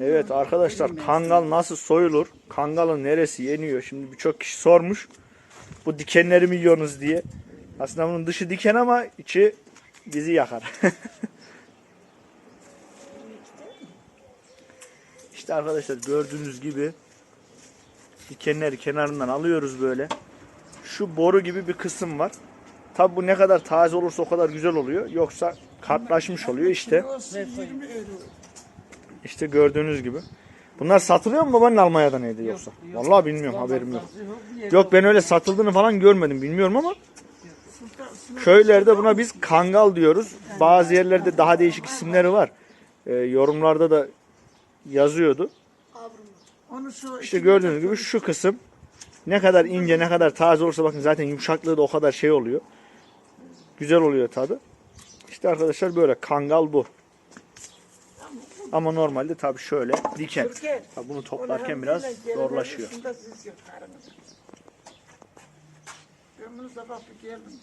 Evet arkadaşlar kangal nasıl soyulur? Kangalın neresi yeniyor? Şimdi birçok kişi sormuş. Bu dikenleri mi yiyorsunuz diye. Aslında bunun dışı diken ama içi bizi yakar. işte arkadaşlar gördüğünüz gibi dikenleri kenarından alıyoruz böyle. Şu boru gibi bir kısım var. Tabi bu ne kadar taze olursa o kadar güzel oluyor. Yoksa katlaşmış oluyor işte. Kilosu 20 euro. İşte gördüğünüz gibi. Bunlar satılıyor mu babanın Almanya'da neydi yoksa? Vallahi bilmiyorum haberim yok. Yok ben öyle satıldığını falan görmedim bilmiyorum ama köylerde buna biz kangal diyoruz. Bazı yerlerde daha değişik isimleri var. Ee, yorumlarda da yazıyordu. İşte gördüğünüz gibi şu kısım ne kadar ince ne kadar taze olursa bakın zaten yumuşaklığı da o kadar şey oluyor. Güzel oluyor tadı. İşte arkadaşlar böyle kangal bu. Ama normalde tabii şöyle diken. Tabii bunu toplarken biraz zorlaşıyor. Ben bunu sabah bir geldim.